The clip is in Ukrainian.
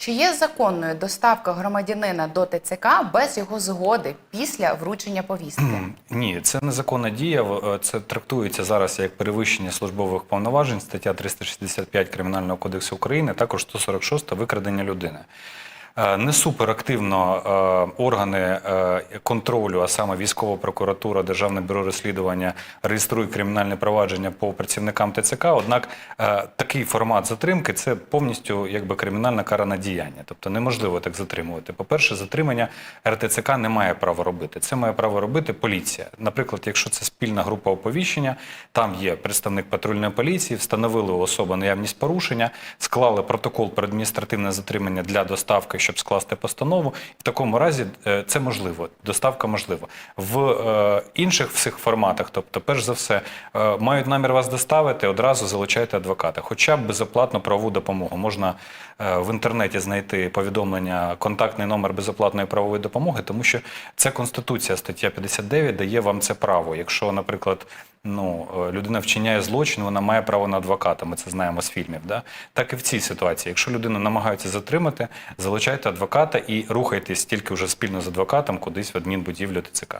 Чи є законною доставка громадянина до ТЦК без його згоди після вручення повістки? Ні, це незаконна дія. Е, Це трактується зараз як перевищення службових повноважень, стаття 365 Кримінального кодексу України, також 146 викрадення людини. Е, Не суперактивно е, органи е, контролю, а саме військова прокуратура, Державне бюро розслідування реєструють кримінальне провадження по працівникам ТЦК. Однак такий формат затримки це повністю якби кримінальне каране діяння. Тобто неможливо так затримувати. По-перше, затримання РТЦК не має права робити. Це має право робити поліція. Наприклад, якщо це спільна група оповіщення, там є представник патрульної поліції, встановили у особи наявність порушення, склали протокол про адміністративне затримання для доставки, щоб скласти постанову. В такому разі е, це можливо. Доставка можлива. В е, інших всіх форматах, тобто, перш за все, е, мають намір вас доставити, одразу залучайте адвоката, хоча б безоплатну правову допомогу. Можна в інтернеті знайти повідомлення, контактний номер безоплатної правової допомоги, тому що це Конституція, стаття 59 дає вам це право. Якщо, наприклад, ну, е, людина вчиняє злочин, вона має право на адвоката. Ми це знаємо з фільмів. Да? Так і в цій ситуації. Якщо людину намагаються затримати, залучайте адвоката і рухайтесь тільки вже спільно з адвокатом кудись в адмінбудівлю ТЦК.